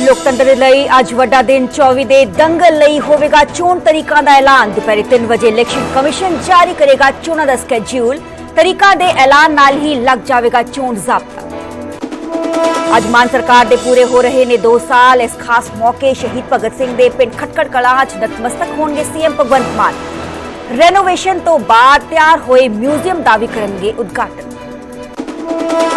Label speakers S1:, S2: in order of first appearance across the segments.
S1: ਲੋਕਤੰਤਰ ਦੇ ਲਈ ਅੱਜ ਵੱਡਾ ਦਿਨ 24 ਦੇ ਦੰਗਲ ਲਈ ਹੋਵੇਗਾ ਚੋਣ ਤਰੀਕਾਂ ਦਾ ਐਲਾਨ। ਦੁਪਹਿਰੇ 3 ਵਜੇ ਇਲੈਕਸ਼ਨ ਕਮਿਸ਼ਨ ਜਾਰੀ ਕਰੇਗਾ ਚੋਣਾਂ ਦਾ ਸਕੇਡਿਊਲ ਤਰੀਕਾਂ ਦੇ ਐਲਾਨ ਨਾਲ ਹੀ ਲੱਗ ਜਾਵੇਗਾ ਚੋਣ ਜ਼ਾਬਤਾ। ਅੱਜ ਮਾਨ ਸਰਕਾਰ ਦੇ ਪੂਰੇ ਹੋ ਰਹੇ ਨੇ 2 ਸਾਲ। ਇਸ ਖਾਸ ਮੌਕੇ ਸ਼ਹੀਦ ਭਗਤ ਸਿੰਘ ਦੇ ਪਿੰਡ ਖਟਕੜ ਕਲਾਂ 'ਚ ਨਤਮਸਤਕ ਹੋਣਗੇ ਸੀਐਮ ਭਗਵੰਤ ਮਾਨ। ਰੈਨੋਵੇਸ਼ਨ ਤੋਂ ਬਾਅਦ ਤਿਆਰ ਹੋਏ ਮਿਊਜ਼ੀਅਮ ਦਾ ਵੀ ਕਰਨਗੇ ਉਦਘਾਟਨ।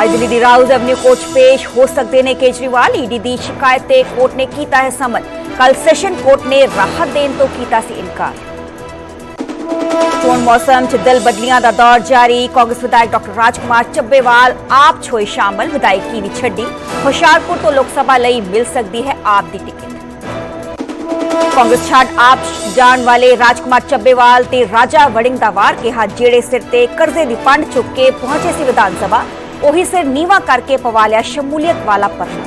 S1: ਅੱਜ ਦਿੱਲੀ ਦੀ ਰਾਉਜ਼ ਐਵਨਿਊ ਕੋਰਟ ਪੇਸ਼ ਹੋ ਸਕਦੇ ਨੇ ਕੇਜਰੀਵਾਲ। ਈਡੀ ਦੀ ਸ਼ਿਕਾਇਤ ਤੇ ਕੋਰਟ ਨੇ ਕੀਤਾ ਹੈ ਸਮਨ। ਕੱਲ ਸੈਸ਼ਨ ਕੋਰਟ ਨੇ ਰਾਹਤ ਦੇਣ ਤੋਂ ਕੀਤਾ ਸੀ ਇਨਕਾਰ। ਚੋਣ ਮੌਸਮ 'ਚ ਦਲ ਬਦਲੀਆਂ ਦਾ ਦੌਰ ਜਾਰੀ। ਕਾਂਗਰਸ ਵਿਧਾਇਕ ਡਾਕਟਰ ਰਾਜਕੁਮਾਰ ਚੱਬੇਵਾਲ ਆਪ 'ਚ ਸ਼ਾਮਲ। ਵਿਧਾਇਕੀ ਵੀ ਛੱਡੀ। ਹੁਸ਼ਿਆਰਪੁਰ ਤੋਂ ਲੋਕ ਸਭਾ ਲਈ ਮਿਲ ਸਕਦੀ ਹੈ ਆਪ ਦੀ ਟਿਕਟ। ਕਾਂਗਰਸ ਛੱਡ ਆਪ ਜਾਣ ਵਾਲੇ ਰਾਜਕੁਮਾਰ ਚੱਬੇਵਾਲ ਤੇ ਰਾਜਾ ਵੜਿੰਗ ਦਾ ਵਾਰ ਕਿਹਾ, ਜਿਹੜੇ ਸਿਰ ਤੇ ਕਰਜ਼ੇ ਦੀ ਪੰਡ ਚੁੱਕ ਕੇ ਪਹੁੰਚੇ ਸੀ ਵਿਧਾਨ ਸਭਾ ਉਹੀ ਸਿਰ ਨੀਵਾ ਕਰਕੇ ਪਵਾ ਲਿਆ ਸ਼ਮੂਲੀਅਤ ਵਾਲਾ ਪਰਨਾ।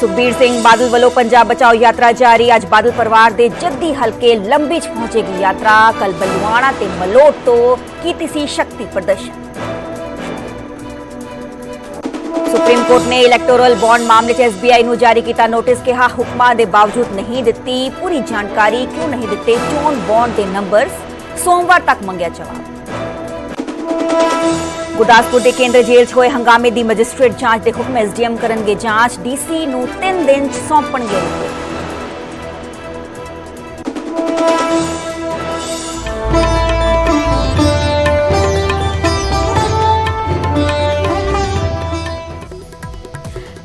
S1: ਸੁਖਬੀਰ ਸਿੰਘ ਬਾਦਲ ਵੱਲੋਂ ਪੰਜਾਬ ਬਚਾਓ ਯਾਤਰਾ ਜਾਰੀ। ਅੱਜ ਬਾਦਲ ਪਰਿਵਾਰ ਦੇ ਜੱਦੀ ਹਲਕੇ ਲੰਬੀ ਚ ਪਹੁੰਚੇਗੀ ਯਾਤਰਾ। ਕੱਲ ਬਲੂਆਣਾ ਤੇ ਮਲੋਟ ਤੋਂ ਕੀਤੀ ਸੀ ਸ਼ਕਤੀ ਪ੍ਰਦਰਸ਼ਨ। ਸੁਪਰੀਮ ਕੋਰਟ ਨੇ ਇਲੈਕਟੋਰਲ ਬੌਂਡ ਮਾਮਲੇ 'ਚ ਐਸਬੀਆਈ ਨੂੰ ਜਾਰੀ ਕੀਤਾ ਨੋਟਿਸ। ਕਿਹਾ, ਹੁਕਮਾਂ ਦੇ ਬਾਵਜੂਦ ਨਹੀਂ ਦਿੱਤੀ ਪੂਰੀ ਜਾਣਕਾਰੀ। ਕਿਉਂ ਨਹੀਂ ਦਿੱਤੇ? ਚੋਣ ਬੌਂਡ ਦੇ ਨੰਬਰਸ ਸੋਮਵਾਰ ਤੱਕ ਮੰਗਿਆ ਜਵਾਬ। ਗੁਰਦਾਸਪੁਰ ਦੇ ਕੇਂਦਰ ਜੇਲ੍ਹ 'ਚ ਹੋਏ ਹੰਗਾਮੇ ਦੀ ਮੈਜਿਸਟ੍ਰੇਟ ਜਾਂਚ ਦੇ ਹੁਕਮ ਐਸਡੀਐਮ ਕਰਨਗੇ ਜਾਂਚ, ਡੀਸੀ ਨੂੰ 3 ਦਿਨ 'ਚ ਸੌਂਪਣਗੇ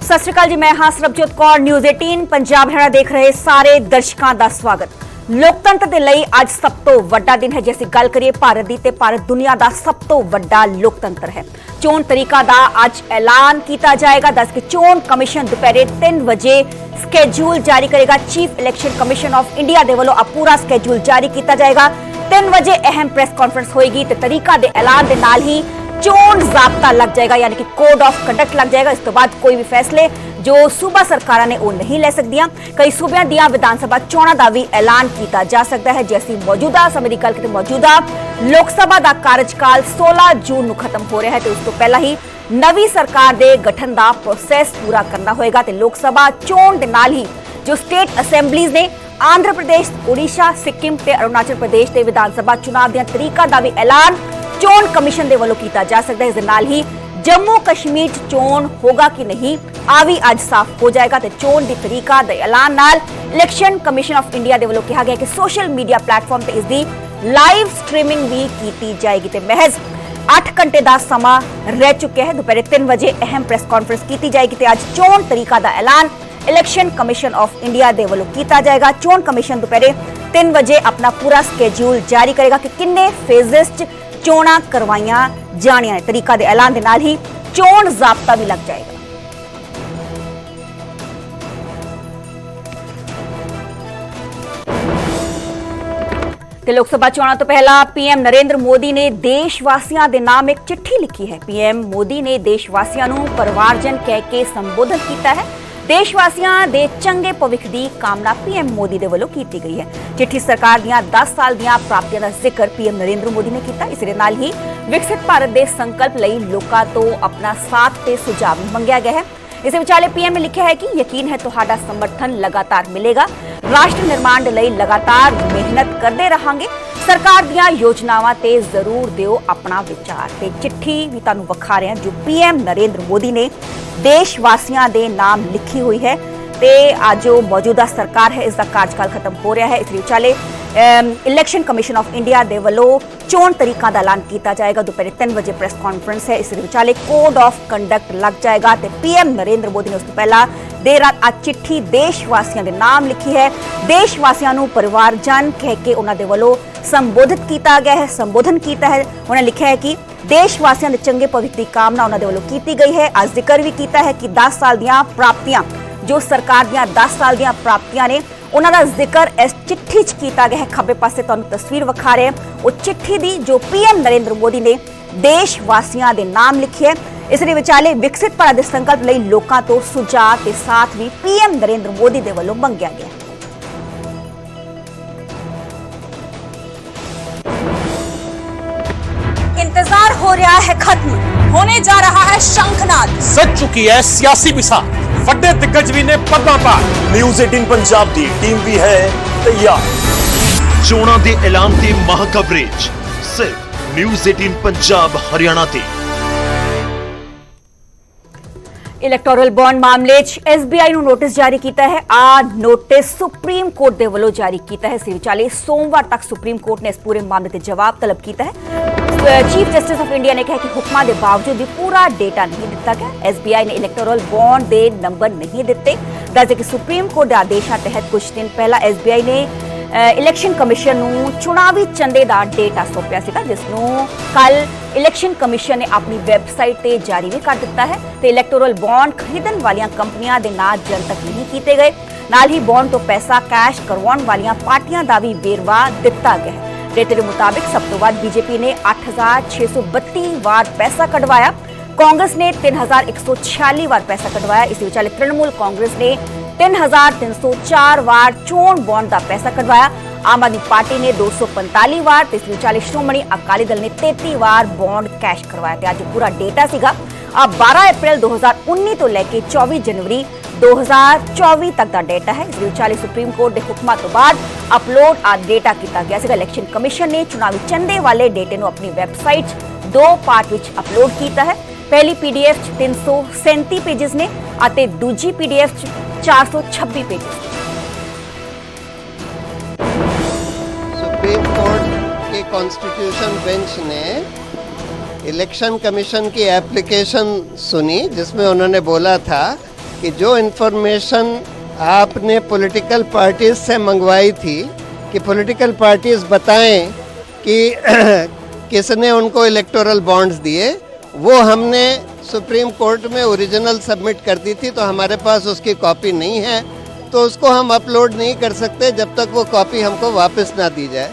S1: ਸਤਿ ਸ਼੍ਰੀ ਅਕਾਲ ਜੀ, ਮੈਂ ਹਾਂ ਸਰਬਜੋਤ ਕੌਰ ਨਿਊਜ਼ 18 ਪੰਜਾਬ ਹਰਿਆਣਾ ਦੇਖ ਰਹੇ ਸਾਰੇ ਦਰਸ਼ਕਾਂ ਦਾ ਸਵਾਗਤ। ਲੋਕਤੰਤਰ ਦੇ ਲਈ ਅੱਜ ਸਭ ਤੋਂ ਵੱਡਾ ਦਿਨ ਹੈ। ਜੇ ਅਸੀਂ ਗੱਲ ਕਰੀਏ ਭਾਰਤ ਦੀ, ਤੇ ਭਾਰਤ ਦੁਨੀਆ ਦਾ ਸਭ ਤੋਂ ਵੱਡਾ ਲੋਕਤੰਤਰ ਹੈ। ਚੋਣ ਤਰੀਕਾ ਦਾ ਅੱਜ ਐਲਾਨ ਕੀਤਾ ਜਾਏਗਾ। ਦੱਸ ਕਿ ਚੋਣ ਕਮਿਸ਼ਨ ਦੁਪਹਿਰੇ 3 ਵਜੇ ਸਕੇਡਿਊਲ ਜਾਰੀ ਕਰੇਗਾ। Chief election commission of India ਦੇ ਵੱਲੋਂ ਆ ਪੂਰਾ ਸਕੇਡਿਊਲ ਜਾਰੀ ਕੀਤਾ ਜਾਏਗਾ। 3 ਵਜੇ ਅਹਿਮ ਪ੍ਰੈਸ ਕਾਨਫਰੰਸ ਹੋਏਗੀ ਤੇ ਤਰੀਕਾ ਦੇ ਐਲਾਨ ਦੇ ਨਾਲ ਹੀ ਚੋਣ ਜ਼ਾਬਤਾ ਲੱਗ ਜਾਏਗਾ। ਯਾਨੀ ਕਿ ਕੋਡ ਆਫ ਕੰਡਕਟ ਲੱਗ ਜਾਏਗਾ। ਇਸ ਤੋਂ ਬਾਅਦ ਕੋਈ ਵੀ ਫੈਸਲੇ ਜੋ ਸੂਬਾ ਸਰਕਾਰਾਂ ਨੇ ਉਹ ਨਹੀਂ ਲੈ ਸਕਦੀਆਂ ਕਈ ਸੂਬਿਆਂ ਦੀਆਂ ਵਿਧਾਨ ਸਭਾ ਚੋਣਾਂ ਦਾ ਵੀ ਐਲਾਨ ਕੀਤਾ ਜਾ ਸਕਦਾ ਹੈ ਜੇ ਅਸੀਂ ਮੌਜੂਦਾ ਸਮੇਂ ਦੀ ਗੱਲ ਕਰੀਏ ਮੌਜੂਦਾ ਲੋਕ ਸਭਾ ਦਾ ਕਾਰਜਕਾਲ 16 ਜੂਨ ਨੂੰ ਖਤਮ ਹੋ ਰਿਹਾ ਹੈ ਤੇ ਉਸ ਤੋਂ ਪਹਿਲਾਂ ਹੀ ਨਵੀਂ ਸਰਕਾਰ ਦੇ ਗਠਨ ਦਾ ਪ੍ਰੋਸੈਸ ਪੂਰਾ ਕਰਨਾ ਹੋਏਗਾ ਤੇ ਲੋਕ ਸਭਾ ਚੋਣ ਦੇ ਨਾਲ ਹੀ ਜੋ ਸਟੇਟ ਅਸੈਂਬਲੀਜ਼ ਨੇ ਆਂਧਰਾ ਪ੍ਰਦੇਸ਼ ਓਡੀਸ਼ਾ ਸਿੱਕਿਮ ਤੇ ਅਰੁਣਾਚਲ ਪ੍ਰਦੇਸ਼ ਦੇ ਵਿਧਾਨ ਸਭਾ ਚੁਣਾਵ ਦੀਆਂ ਤਰੀਕਾਂ ਦਾ ਵੀ ਐਲਾਨ ਚੋਣ ਕਮਿਸ਼ਨ ਦੇ ਵੱਲੋਂ ਕੀਤਾ ਜਾ ਸਕਦਾ ਹੈ ਇਸ ਦੇ ਨਾਲ ਹੀ ਜੰਮੂ ਕਸ਼ਮੀਰ 'ਚ ਚੋਣ ਹੋਗਾ ਕਿ ਨਹੀਂ ਆ ਵੀ ਅੱਜ ਸਾਫ਼ ਹੋ ਜਾਏਗਾ ਤੇ ਚੋਣ ਦੀ ਤਰੀਕਾ ਦੇ ਐਲਾਨ ਨਾਲ ਇਲੈਕਸ਼ਨ ਕਮਿਸ਼ਨ ਆਫ ਇੰਡੀਆ ਦੇ ਵੱਲੋਂ ਕਿਹਾ ਗਿਆ ਕਿ ਸੋਸ਼ਲ ਮੀਡੀਆ ਪਲੇਟਫਾਰਮ ਤੇ ਇਸ ਦੀ ਲਾਈਵ ਸਟ੍ਰੀਮਿੰਗ ਵੀ ਕੀਤੀ ਜਾਏਗੀ ਤੇ ਮਹਿਜ਼ 8 ਘੰਟੇ ਦਾ ਸਮਾਂ ਰਹਿ ਚੁੱਕਿਆ ਹੈ। ਦੁਪਹਿਰੇ 3 ਵਜੇ ਅਹਿਮ ਪ੍ਰੈਸ ਕਾਨਫਰੰਸ ਕੀਤੀ ਜਾਏਗੀ ਤੇ ਅੱਜ ਚੋਣ ਤਰੀਕਾ ਦਾ ਐਲਾਨ ਇਲੈਕਸ਼ਨ ਕਮਿਸ਼ਨ ਆਫ ਇੰਡੀਆ ਦੇ ਵੱਲੋਂ ਕੀਤਾ ਜਾਏਗਾ। ਚੋਣ ਕਮਿਸ਼ਨ ਦੁਪਹਿਰੇ 3 ਵਜੇ ਆਪਣਾ ਪੂਰਾ ਸਕੇਡਿਊਲ ਜਾਰੀ ਕਰੇਗਾ ਕਿ ਕਿੰਨੇ ਫੇਜ਼ਸ 'ਚ ਚੋਣਾਂ ਕਰਵਾਈਆਂ ਜਾਣੀਆਂ ਨੇ। ਤਰੀਕਾ ਦੇ ਐਲਾਨ ਦੇ ਨਾਲ ਹੀ ਚੋਣ ਜ਼ਾਬਤਾ ਵੀ ਲੱਗ ਜਾਏਗਾ। ਤੇ ਲੋਕ ਸਭਾ ਚੋਣਾਂ ਤੋਂ ਪਹਿਲਾਂ ਪੀਐਮ ਨਰਿੰਦਰ ਮੋਦੀ ਨੇ ਦੇਸ਼ ਵਾਸੀਆਂ ਦੇ ਨਾਮ ਇੱਕ ਚਿੱਠੀ ਲਿਖੀ ਹੈ। ਪੀਐਮ ਮੋਦੀ ਨੇ ਦੇਸ਼ ਵਾਸੀਆਂ ਨੂੰ ਪਰਿਵਾਰਜਨ ਕਹਿ ਕੇ ਸੰਬੋਧਨ ਕੀਤਾ ਹੈ। ਦੇਸ਼ ਵਾਸੀਆਂ ਦੇ ਚੰਗੇ ਭਵਿੱਖ ਦੀ ਕਾਮਨਾ ਪੀਐਮ ਮੋਦੀ ਦੇ ਵੱਲੋਂ ਕੀਤੀ ਗਈ ਹੈ। ਚਿੱਠੀ ਸਰਕਾਰ ਦੀਆਂ 10 ਸਾਲ ਦੀਆਂ ਪ੍ਰਾਪਤੀਆਂ ਦਾ ਜ਼ਿਕਰ ਪੀਐਮ ਨਰਿੰਦਰ ਮੋਦੀ ਨੇ ਕੀਤਾ। ਇਸ ਦੇ ਨਾਲ ਹੀ ਵਿਕਸਿਤ ਭਾਰਤ ਦੇ ਸੰਕਲਪ ਲਈ ਲੋਕਾਂ ਤੋਂ ਆਪਣਾ ਸਾਥ ਤੇ ਸੁਝਾਅ ਮੰਗਿਆ ਗਿਆ ਹੈ। ਇਸ ਵਿਚਾਲੇ ਪੀਐਮ ਨੇ ਲਿਖਿਆ ਹੈ ਕਿ ਯਕੀਨ ਹੈ ਤੁਹਾਡਾ ਸਮਰਥਨ ਲਗਾਤਾਰ ਮਿਲੇਗਾ ਰਾਸ਼ਟਰ ਨਿਰਮਾਣ ਦੇ ਲਈ ਲਗਾਤਾਰ ਮਿਹਨਤ ਕਰਦੇ ਰਹਾਂਗੇ ਸਰਕਾਰ ਦੀਆਂ ਯੋਜਨਾਵਾਂ ਤੇ ਜ਼ਰੂਰ ਦਿਓ ਆਪਣਾ ਵਿਚਾਰ ਤੇ ਚਿੱਠੀ ਵੀ ਤੁਹਾਨੂੰ ਵਿਖਾ ਰਹੇ ਹਾਂ ਜੋ ਪੀਐਮ ਨਰਿੰਦਰ ਮੋਦੀ ਨੇ ਦੇਸ਼ ਵਾਸੀਆਂ ਦੇ ਨਾਮ ਲਿਖੀ ਹੋਈ ਹੈ ਤੇ ਅੱਜ ਜੋ ਮੌਜੂਦਾ ਸਰਕਾਰ ਹੈ ਇਸ ਦਾ ਕਾਰਜਕਾਲ ਖਤਮ ਹੋ ਰਿਹਾ ਹੈ। ਇਸ ਵਿਚਾਲੇ ਇਲੈਕਸ਼ਨ ਕਮਿਸ਼ਨ ਆਫ ਇੰਡੀਆ ਦੇ ਵੱਲੋਂ ਚੋਣ ਤਰੀਕਾਂ ਦਾ ਐਲਾਨ ਕੀਤਾ ਜਾਏਗਾ। ਦੁਪਹਿਰੇ 3 ਵਜੇ ਪ੍ਰੈਸ ਕਾਨਫਰੰਸ ਹੈ। ਇਸ ਦੇ ਵਿਚਾਲੇ ਕੋਡ ਆਫ ਕੰਡਕਟ ਲੱਗ ਜਾਏਗਾ ਤੇ ਪੀਐਮ ਨਰਿੰਦਰ ਮੋਦੀ ਨੇ ਉਸ ਤੋਂ ਪਹਿਲਾਂ ਦੇਰ ਰਾਤ ਆ ਚਿੱਠੀ ਦੇਸ਼ ਵਾਸੀਆਂ ਦੇ ਨਾਮ ਲਿਖੀ ਹੈ। ਦੇਸ਼ ਵਾਸੀਆਂ ਨੂੰ ਪਰਿਵਾਰਜਨ ਕਹਿ ਕੇ ਉਹਨਾਂ ਦੇ ਵੱਲੋਂ ਸੰਬੋਧਿਤ ਕੀਤਾ ਗਿਆ ਹੈ। ਸੰਬੋਧਨ ਕੀਤਾ ਹੈ। ਉਹਨਾਂ ਲਿਖਿਆ ਹੈ ਕਿ ਦੇਸ਼ ਵਾਸੀਆਂ ਦੇ ਚੰਗੇ ਭਵਿੱਖ ਦੀ ਕਾਮਨਾ ਉਹਨਾਂ ਦੇ ਵੱਲੋਂ ਕੀਤੀ ਗਈ ਹੈ। ਅੱਜ ਜ਼ਿਕਰ ਵੀ ਕੀਤਾ ਹੈ ਕਿ 10 ਸਾਲ ਦੀਆਂ ਪ੍ਰਾਪਤੀਆਂ ਜੋ ਸਰਕਾਰ ਦੀਆਂ 10 ਸਾਲ ਦੀਆਂ ਪ੍ਰਾਪਤੀਆਂ ਨੇ, ਉਹਨਾਂ ਦਾ ਜ਼ਿਕਰ ਇਸ ਚਿੱਠੀ 'ਚ ਕੀਤਾ ਗਿਆ ਹੈ। ਖੱਬੇ ਪਾਸੇ ਤੁਹਾਨੂੰ ਤਸਵੀਰ ਵਿਖਾ ਰਹੇ ਉਹ ਚਿੱਠੀ ਦੀ ਜੋ ਪੀਐਮ ਨਰਿੰਦਰ ਮੋਦੀ ਨੇ ਦੇਸ਼ ਵਾਸੀਆਂ ਦੇ ਨਾਮ ਲਿਖੀ ਹੈ। ਇਸ ਦੇ ਵਿਚਾਲੇ ਵਿਕਸਿਤ ਭਾਰਤ ਦੇ ਸੰਕਲਪ ਲਈ ਲੋਕਾਂ ਤੋਂ ਸੁਝਾਅ ਤੇ ਸਾਥ ਵੀ ਪੀਐਮ ਨਰਿੰਦਰ ਮੋਦੀ ਦੇ ਵੱਲੋਂ ਮੰਗਿਆ ਗਿਆ ਹੈ। ਇੰਤਜ਼ਾਰ ਹੋ ਰਿਹਾ ਹੈ ਖਤਮ।
S2: होने जा रहा है शंखनाद
S3: सज चुकी है सियासी मिसाल ਵੱਡੇ ਦਿੱਗਜ ਵੀ ਨੇ ਪੱਬਾਂ ਭਾਰ
S4: ਨਿਊਜ਼ 18 ਪੰਜਾਬ ਦੀ ਟੀਮ ਵੀ ਹੈ ਤਿਆਰ
S5: ਚੋਣਾਂ ਦੇ ਐਲਾਨ ਤੇ ਮਹਾ ਕਵਰੇਜ ਸਿਰਫ ਨਿਊਜ਼ 18 ਪੰਜਾਬ ਹਰਿਆਣਾ ਤੇ
S1: ਇਲੈਕਟੋਰਲ ਬੌਂਡ ਮਾਮਲੇ 'ਚ ਐਸਬੀਆਈ ਨੂੰ ਨੋਟਿਸ ਜਾਰੀ ਕੀਤਾ ਹੈ ਆ ਨੋਟਿਸ ਸੁਪਰੀਮ ਕੋਰਟ ਦੇ ਵੱਲੋਂ ਜਾਰੀ ਕੀਤਾ ਹੈ ਸਿਰ ਵਿਚਾਲੇ ਸੋਮਵਾਰ ਤੱਕ ਸੁਪਰੀਮ ਕੋਰਟ ਨੇ ਇਸ ਪੂਰੇ ਮਾਮਲੇ ਤੇ ਜਵਾਬ ਤਲਬ ਕੀਤਾ ਹੈ ਚੀਫ ਜਸਟਿਸ ਆਫ ਇੰਡੀਆ ਨੇ ਕਿਹਾ ਕਿ ਹੁਕਮਾਂ ਦੇ ਬਾਵਜੂਦ ਵੀ ਪੂਰਾ ਡੇਟਾ ਨਹੀਂ ਦਿੱਤਾ ਗਿਆ। ਐਸਬੀਆਈ ਨੇ ਇਲੈਕਟੋਰਲ ਬੌਂਡ ਦੇ ਨੰਬਰ ਨਹੀਂ ਦਿੱਤੇ। ਦੱਸਦੇ ਕਿ ਸੁਪਰੀਮ ਕੋਰਟ ਦੇ ਆਦੇਸ਼ਾਂ ਤਹਿਤ ਕੁਝ ਦਿਨ ਪਹਿਲਾਂ ਐਸਬੀਆਈ ਨੇ ਇਲੈਕਸ਼ਨ ਕਮਿਸ਼ਨ ਨੂੰ ਚੁਣਾਵੀ ਚੰਦੇ ਦਾ ਡੇਟਾ ਸੌਂਪਿਆ ਸੀਗਾ, ਜਿਸ ਨੂੰ ਕੱਲ ਇਲੈਕਸ਼ਨ ਕਮਿਸ਼ਨ ਨੇ ਆਪਣੀ ਵੈਬਸਾਈਟ ਤੇ ਜਾਰੀ ਵੀ ਕਰ ਦਿੱਤਾ ਹੈ ਤੇ ਇਲੈਕਟੋਰਲ ਬੌਂਡ ਖਰੀਦਣ ਵਾਲੀਆਂ ਕੰਪਨੀਆਂ ਦੇ ਨਾਂ ਜਨਤਕ ਨਹੀਂ ਕੀਤੇ ਗਏ। ਨਾਲ ਹੀ ਬੌਂਡ ਤੋਂ ਪੈਸਾ ਕੈਸ਼ ਕਰਵਾਉਣ ਵਾਲੀਆਂ ਪਾਰਟੀਆਂ ਦਾ ਵੀ ਵੇਰਵਾ ਦਿੱਤਾ ਗਿਆ ਹੈ। ਡੇਟੇ ਦੇ ਮੁਤਾਬਿਕ ਸਭ ਤੋਂ ਵੱਧ ਬੀਜੇਪੀ ਨੇ 8632 ਵਾਰ ਪੈਸਾ ਕਢਵਾਇਆ। ਕਾਂਗਰਸ ਨੇ 3146 ਵਾਰ ਪੈਸਾ ਕਢਵਾਇਆ। ਇਸ ਵਿਚਾਲੇ ਤ੍ਰਿਣਮੂਲ ਕਾਂਗਰਸ ਨੇ 3304 ਵਾਰ ਚੋਣ ਬੌਂਡ ਦਾ ਪੈਸਾ ਕਢਵਾਇਆ। ਆਮ ਆਦਮੀ ਪਾਰਟੀ ਨੇ 245 ਵਾਰ, ਤੇ ਇਸ ਵਿਚਾਲੇ ਸ਼੍ਰੋਮਣੀ ਅਕਾਲੀ ਦਲ ਨੇ 33 ਵਾਰ ਬੌਂਡ ਕੈਸ਼ ਕਰਵਾਇਆ। ਤੇ ਅੱਜ ਪੂਰਾ ਡੇਟਾ ਸੀਗਾ। ਆ 12 ਅਪ੍ਰੈਲ 2019 ਤੋਂ ਲੈ ਕੇ 24 ਜਨਵਰੀ 2024 तक का डेटा है। चाली सुप्रीम कोर्ट के हुक्मा तो बाद अपलोड आ डेटा किया गया इलेक्शन कमीशन ने चुनावी चंदे वाले डेटे नु अपनी वैबसाइट दो पार्ट विच अपलोड किया है। पहली पीडीएफ तीन सौ सैंती पेजिस ने दूजी पीडीएफ चार सौ छब्बी पेजिस।
S6: सुप्रीम कोर्ट के कॉन्स्टिट्यूशन बेंच ने इलेक्शन कमीशन की एप्लीकेशन सुनी, जिसमें उन्होंने बोला था कि जो इन्फॉर्मेशन आपने पॉलिटिकल पार्टीज़ से मंगवाई थी, कि पॉलिटिकल पार्टीज़ बताएँ कि किसने उनको इलेक्टोरल बॉन्ड्स दिए, वो हमने सुप्रीम कोर्ट में ओरिजिनल सबमिट कर दी थी तो हमारे पास उसकी कॉपी नहीं है तो उसको हम अपलोड नहीं कर सकते जब तक वो कॉपी हमको वापस ना दी जाए।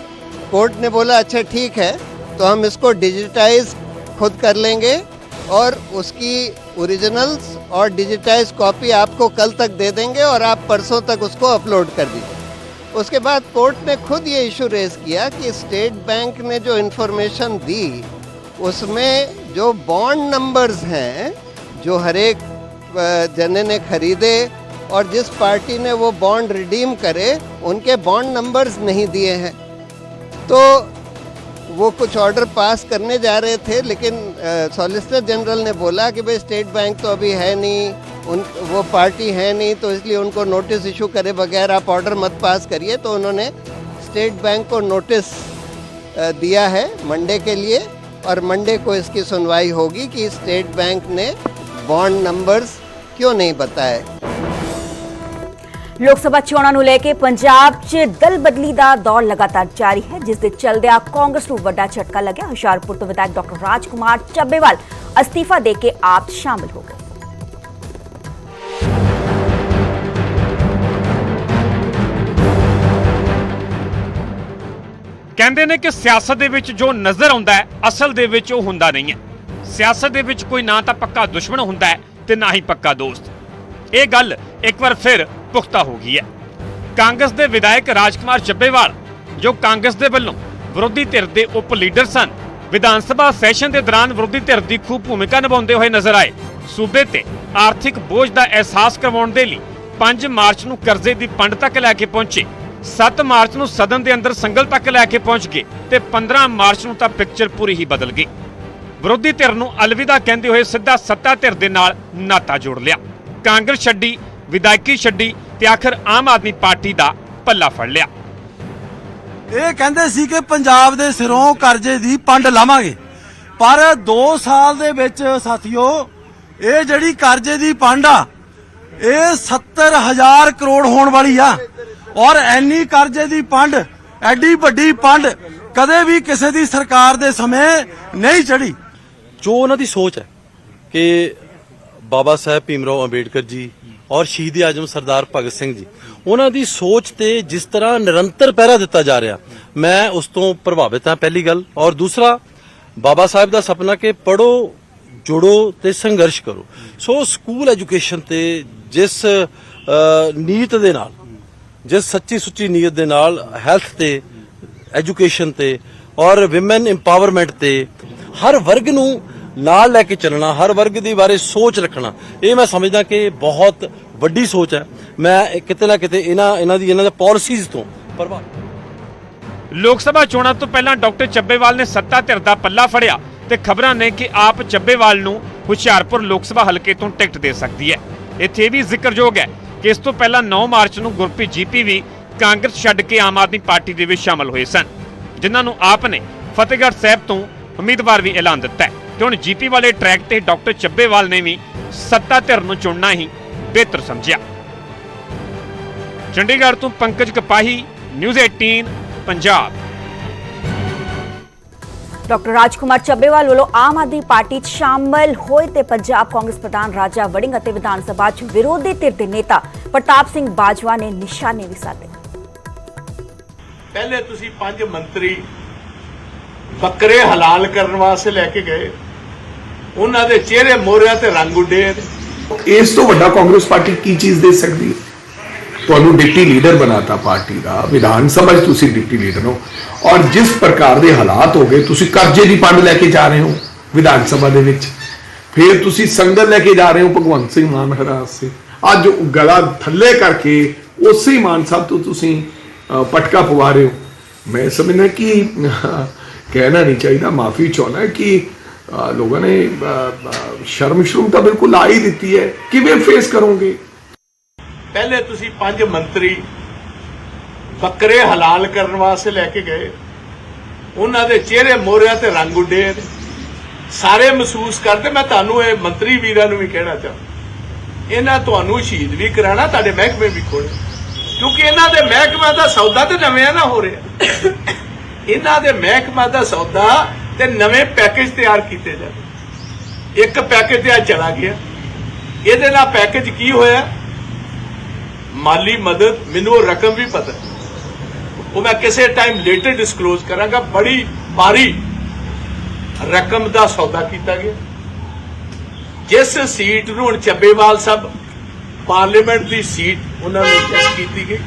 S6: कोर्ट ने बोला अच्छा ठीक है तो हम इसको डिजिटाइज खुद कर लेंगे और उसकी ओरिजिनल्स और डिजिटाइज कॉपी आपको कल तक दे देंगे और आप परसों तक उसको अपलोड कर दीजिए। उसके बाद कोर्ट ने खुद ये इशू रेज किया कि स्टेट बैंक ने जो इन्फॉर्मेशन दी, उसमें जो बॉन्ड नंबर्स हैं, जो हर एक जने ने खरीदे और जिस पार्टी ने वो बॉन्ड रिडीम करे, उनके बॉन्ड नंबर्स नहीं दिए हैं। तो वो कुछ ऑर्डर पास करने जा रहे थे, लेकिन सॉलिसिटर जनरल ने बोला कि भाई स्टेट बैंक तो अभी है नहीं, उन, वो पार्टी है नहीं तो इसलिए उनको नोटिस इशू करे बगैर आप ऑर्डर मत पास करिए। तो उन्होंने स्टेट बैंक को नोटिस दिया है मंडे के लिए, और मंडे को इसकी सुनवाई होगी कि स्टेट बैंक ने बॉन्ड नंबर्स क्यों नहीं बताए।
S1: ਲੋਕ ਸਭਾ ਚੋਣਾਂ ਨੂੰ ਲੈ ਕੇ ਪੰਜਾਬ 'ਚ ਦਲ ਬਦਲੀ ਦਾ ਦੌਰ ਲਗਾਤਾਰ ਜਾਰੀ ਹੈ, ਜਿਸ ਦੇ ਚਲਦਿਆਂ ਕਾਂਗਰਸ ਨੂੰ ਵੱਡਾ ਝਟਕਾ ਲੱਗਿਆ। ਹੁਸ਼ਿਆਰਪੁਰ ਤੋਂ ਵਿਧਾਇਕ ਡਾਕਟਰ ਰਾਜਕੁਮਾਰ ਚੱਬੇਵਾਲ ਅਸਤੀਫਾ ਦੇ ਕੇ ਆਪ ਸ਼ਾਮਲ ਹੋ ਗਏ।
S3: ਕਹਿੰਦੇ ਨੇ ਕਿ ਸਿਆਸਤ ਦੇ ਵਿੱਚ ਜੋ ਨਜ਼ਰ ਆਉਂਦਾ ਹੈ, ਅਸਲ ਦੇ ਵਿੱਚ ਉਹ ਹੁੰਦਾ ਨਹੀਂ ਹੈ। ਸਿਆਸਤ ਦੇ ਵਿੱਚ ਕੋਈ ਨਾ ਤਾਂ ਪੱਕਾ ਦੁਸ਼ਮਣ ਹੁੰਦਾ ਹੈ ਤੇ ਨਾ ਹੀ ਪੱਕਾ ਦੋਸਤ। ਇਹ ਗੱਲ ਇੱਕ ਵਾਰ ਫਿਰ ਪੁਖਤਾ ਹੋ ਗਈ ਹੈ। ਕਾਂਗਰਸ ਦੇ ਵਿਧਾਇਕ ਰਾਜਕੁਮਾਰ ਚੱਬੇਵਾਲ ਜੋ ਕਾਂਗਰਸ ਦੇ ਵੱਲੋਂ ਵਿਰੋਧੀ ਧਿਰ ਦੇ ਉਪ ਲੀਡਰ ਸਨ, ਵਿਧਾਨ ਸਭਾ ਸੈਸ਼ਨ ਦੇ ਦੌਰਾਨ ਵਿਰੋਧੀ ਧਿਰ ਦੀ ਖੂਬ ਭੂਮਿਕਾ ਨਿਭਾਉਂਦੇ ਹੋਏ ਨਜ਼ਰ ਆਏ। ਸੂਬੇ ਤੇ ਆਰਥਿਕ ਬੋਝ ਦਾ ਅਹਿਸਾਸ ਕਰਵਾਉਣ ਦੇ ਲਈ 5 ਮਾਰਚ ਨੂੰ ਕਰਜ਼ੇ ਦੀ ਪੰਡ ਤੱਕ ਲੈ ਕੇ ਪਹੁੰਚੇ। 7 ਮਾਰਚ ਨੂੰ ਸਦਨ ਦੇ ਅੰਦਰ ਸੰਗਲ ਤੱਕ ਲੈ ਕੇ ਪਹੁੰਚ ਗਏ ਤੇ 15 ਮਾਰਚ ਨੂੰ ਤਾਂ ਪਿਕਚਰ ਪੂਰੀ ਹੀ ਬਦਲ ਗਈ। ਵਿਰੋਧੀ ਧਿਰ ਨੂੰ ਅਲਵਿਦਾ ਕਹਿੰਦੇ ਹੋਏ ਸਿੱਧਾ ਸੱਤਾ ਧਿਰ ਦੇ ਨਾਲ ਨਾਤਾ ਜੋੜ ਲਿਆ। ਕਾਂਗਰਸ ਛੱਡੀ ਵਿਧਾਇਕੀ ਛੱਡੀ ਤੇ ਆਖਰ ਆਮ ਆਦਮੀ ਪਾਰਟੀ ਦਾ ਪੱਲਾ ਫੜ ਲਿਆ।
S7: ਇਹ ਕਹਿੰਦੇ ਸੀ ਕਿ ਪੰਜਾਬ ਦੇ ਸਿਰੋਂ ਕਰਜ਼ੇ ਦੀ ਪੰਡ ਲਾਵਾਂਗੇ। ਪਰ 2 ਸਾਲ ਦੇ ਵਿੱਚ ਸਾਥੀਓ ਇਹ ਜਿਹੜੀ ਕਰਜ਼ੇ ਦੀ ਪੰਡ ਆ ਇਹ 70000 ਕਰੋੜ ਹੋਣ ਵਾਲੀ ਆ। ਔਰ ਐਨੀ ਕਰਜ਼ੇ ਦੀ ਪੰਡ ਐਡੀ ਵੱਡੀ ਪੰਡ ਕਦੇ ਵੀ ਕਿਸੇ ਦੀ ਸਰਕਾਰ ਦੇ ਸਮੇਂ ਨਹੀਂ ਚੜੀ
S8: ਜੋ ਉਹਨਾਂ ਦੀ ਸੋਚ ਹੈ ਕਿ ਬਾਬਾ ਸਾਹਿਬ ਭੀਮਰਾਓ ਅੰਬੇਡਕਰ ਜੀ ਔਰ ਸ਼ਹੀਦ ਆਜਮ ਸਰਦਾਰ ਭਗਤ ਸਿੰਘ ਜੀ। ਉਹਨਾਂ ਦੀ ਸੋਚ ਤੇ ਜਿਸ ਤਰ੍ਹਾਂ ਨਿਰੰਤਰ ਪਹਿਰਾ ਦਿੱਤਾ ਜਾ ਰਿਹਾ ਮੈਂ ਉਸ ਤੋਂ ਪ੍ਰਭਾਵਿਤ ਹਾਂ ਪਹਿਲੀ ਗੱਲ। ਔਰ ਦੂਸਰਾ ਬਾਬਾ ਸਾਹਿਬ ਦਾ ਸੁਪਨਾ ਕਿ ਪੜੋ ਜੁੜੋ ਤੇ ਸੰਘਰਸ਼ ਕਰੋ। ਸੋ ਸਕੂਲ ਐਜੂਕੇਸ਼ਨ ਤੇ ਜਿਸ ਅ, ਨੀਤ ਦੇ ਨਾਲ ਜਿਸ ਸੱਚੀ ਸੁੱਚੀ ਨੀਅਤ ਦੇ ਨਾਲ ਹੈਲਥ ਤੇ ਐਜੂਕੇਸ਼ਨ ਤੇ ਔਰ ਔਰ ਔਮਨ ਇੰਪਾਵਰਮੈਂਟ ਤੇ ਹਰ ਵਰਗ ਨੂੰ ਨਾਲ ਲੈ ਕੇ ਚੱਲਣਾ, ਹਰ ਵਰਗ ਦੇ ਬਾਰੇ ਸੋਚ ਰੱਖਣਾ, ਇਹ ਮੈਂ ਸਮਝਦਾ ਕਿ ਬਹੁਤ ਵੱਡੀ ਸੋਚ ਹੈ। ਮੈਂ ਕਿਤੇ ਨਾ ਕਿਤੇ ਇਹਨਾਂ ਇਹਨਾਂ ਦੀ, ਇਹਨਾਂ ਦੇ ਪਾਲਿਸੀਜ਼ ਤੋਂ ਪ੍ਰਭਾਵਿਤ
S3: ਲੋਕ ਸਭਾ ਚੋਣਾਂ ਤੋਂ ਪਹਿਲਾਂ ਡਾਕਟਰ ਚੱਬੇਵਾਲ ਨੇ ਸੱਤਾ ਧਿਰ ਦਾ ਪੱਲਾ ਫੜਿਆ ਤੇ ਖਬਰਾਂ ਨੇ ਕਿ ਆਪ ਚੱਬੇਵਾਲ ਨੂੰ ਹੁਸ਼ਿਆਰਪੁਰ ਲੋਕ ਸਭਾ ਹਲਕੇ ਤੋਂ ਟਿਕਟ ਦੇ ਸਕਦੀ ਹੈ। ਇੱਥੇ ਇਹ ਵੀ ਜ਼ਿਕਰਯੋਗ ਹੈ ਕਿ ਇਸ ਤੋਂ ਪਹਿਲਾਂ 9 ਮਾਰਚ ਨੂੰ ਗੁਰਪ੍ਰੀਤ ਜੀਪੀ ਵੀ ਕਾਂਗਰਸ ਛੱਡ ਕੇ ਆਮ ਆਦਮੀ ਪਾਰਟੀ ਦੇ ਵਿੱਚ ਸ਼ਾਮਲ ਹੋਏ ਸਨ, ਜਿਨ੍ਹਾਂ ਨੂੰ ਆਪ ਨੇ ਫਤਿਹਗੜ੍ਹ ਸਾਹਿਬ ਤੋਂ ਉਮੀਦਵਾਰ ਵੀ ਐਲਾਨ ਦਿੱਤਾ ਹੈ। ਤੇ ਹੁਣ ਜੀਪੀ ਵਾਲੇ ਟਰੈਕ ਤੇ ਡਾਕਟਰ ਚੱਬੇਵਾਲ ਨੇ ਵੀ ਸੱਤਾ ਧਿਰ ਨੂੰ ਚੁਣਨਾ ਹੀ ਬਿਹਤਰ ਸਮਝਿਆ। ਚੰਡੀਗੜ੍ਹ ਤੋਂ ਪੰਕਜ ਕਪਾਹੀ ਨਿਊਜ਼ 18 ਪੰਜਾਬ।
S1: ਡਾਕਟਰ ਰਾਜਕੁਮਾਰ ਚੱਬੇਵਾਲ ਵੱਲੋਂ ਆਮ ਆਦਮੀ ਪਾਰਟੀ 'ਚ ਸ਼ਾਮਲ ਹੋਏ ਤੇ ਪੰਜਾਬ ਕਾਂਗਰਸ ਪ੍ਰਧਾਨ ਰਾਜਾ ਵੜਿੰਗ ਅਤੇ ਵਿਧਾਨ ਸਭਾ 'ਚ ਵਿਰੋਧੀ ਧਿਰ ਦੇ ਨੇਤਾ ਪ੍ਰਤਾਪ ਸਿੰਘ ਬਾਜਵਾ ਨੇ ਨਿਸ਼ਾਨੇ ਵੀ ਸਾਧੇ।
S9: ਪਹਿਲੇ ਤੁਸੀਂ ਪੰਜ ਮੰਤਰੀ ਬੱਕਰੇ ਹਲਾਲ ਕਰਨ ਵਾਸਤੇ ਲੈ ਕੇ ਗਏ। ਉਹਨਾਂ ਦੇ ਚਿਹਰੇ ਮੋਹਰਿਆਂ ਤੇ ਰੰਗ ਉੱਡੇ
S10: ਇਸ ਤੋਂ ਵੱਡਾ ਕਾਂਗਰਸ ਪਾਰਟੀ ਕੀ ਚੀਜ਼ ਦੇ ਸਕਦੀ ਹੈ? ਤੁਹਾਨੂੰ ਡਿਪਟੀ ਲੀਡਰ ਬਣਾਤਾ ਪਾਰਟੀ ਦਾ, ਵਿਧਾਨ ਸਭਾ 'ਚ ਤੁਸੀਂ ਡਿਪਟੀ ਲੀਡਰ ਹੋ। ਔਰ ਜਿਸ ਪ੍ਰਕਾਰ ਦੇ ਹਾਲਾਤ ਹੋ ਗਏ, ਤੁਸੀਂ ਕਰਜ਼ੇ ਦੀ ਪੰਡ ਲੈ ਕੇ ਜਾ ਰਹੇ ਹੋ ਵਿਧਾਨ ਸਭਾ ਦੇ ਵਿੱਚ। ਫਿਰ ਤੁਸੀਂ ਸੰਗਤ ਲੈ ਕੇ ਜਾ ਰਹੇ ਹੋ ਭਗਵੰਤ ਸਿੰਘ ਮਾਨ ਹਰਾਸ ਸੇ। ਅੱਜ ਗਲਾ ਥੱਲੇ ਕਰਕੇ ਉਸੇ ਮਾਨ ਸਾਹਿਬ ਤੋਂ ਤੁਸੀਂ ਪਟਕਾ ਪਵਾ ਰਹੇ ਹੋ। ਮੈਂ ਸਮਝਣਾ ਕਿ ਕਹਿਣਾ ਨਹੀਂ ਚਾਹੀਦਾ, ਮਾਫੀ ਚਾਹਣਾ ਕਿ ਲੋਕਾਂ ਨੇ ਸ਼ਰਮ ਸ਼ਰਮ ਤਾਂ ਬਿਲਕੁਲ ਆ ਹੀ ਦਿੱਤੀ ਹੈ। ਕਿਵੇਂ ਫੇਸ ਕਰੋਗੇ?
S9: ਪਹਿਲੇ ਤੁਸੀਂ ਪੰਜ ਮੰਤਰੀ ਬੱਕਰੇ ਹਲਾਲ ਕਰਨ ਵਾਸਤੇ ਲੈ ਕੇ ਗਏ। ਉਹਨਾਂ ਦੇ ਚਿਹਰੇ ਮੋਹਰਿਆਂ ਤੇ ਰੰਗ ਉੱਡੇ ਸਾਰੇ ਮਹਿਸੂਸ ਕਰਦੇ, ਮੈਂ ਤੁਹਾਨੂੰ ਇਹ ਮੰਤਰੀ ਵੀਰਾਂ ਨੂੰ ਵੀ ਕਹਿਣਾ ਚਾਹਾਂ ਇਹਨਾਂ ਤੁਹਾਨੂੰ ਸ਼ਹੀਦ ਵੀ ਕਰਾਣਾ ਤੁਹਾਡੇ ਮਹਿਕਮੇ ਵੀ ਖੋਲ ਕਿਉਂਕਿ ਇਹਨਾਂ ਦੇ ਮਹਿਕਮਾ ਦਾ ਸੌਦਾ ਤੇ ਨਵੇਂ ਨਾ ਹੋ ਰਿਹਾ। ਇਹਨਾਂ ਦੇ ਮਹਿਕਮਾ ਦਾ ਸੌਦਾ ਤੇ ਨਵੇਂ ਪੈਕੇਜ ਤਿਆਰ ਕੀਤੇ ਜਾਣ। ਇੱਕ ਪੈਕੇਜ ਤੇ ਅੱਜ ਚਲਾ ਗਿਆ। ਇਹਦੇ ਨਾਲ ਪੈਕੇਜ ਕੀ ਹੋਇਆ? ਮਾਲੀ ਮਦਦ, ਮੈਨੂੰ ਉਹ ਰਕਮ ਵੀ ਪਤਾ। ਉਹ ਮੈਂ ਕਿਸੇ ਟਾਈਮ ਲੇਟਰ ਡਿਸਕਲੋਜ਼ ਕਰਾਂਗਾ। ਬੜੀ ਭਾਰੀ ਰਕਮ ਦਾ ਸੌਦਾ ਕੀਤਾ ਗਿਆ। ਜਿਸ ਸੀਟ ਨੂੰ ਹੁਣ ਚੱਬੇਵਾਲ ਸਾਹਿਬ ਪਾਰਲੀਮੈਂਟ ਦੀ ਸੀਟ ਉਹਨਾਂ ਨੂੰ ਚੈੱਕ ਕੀਤੀ ਗਈ।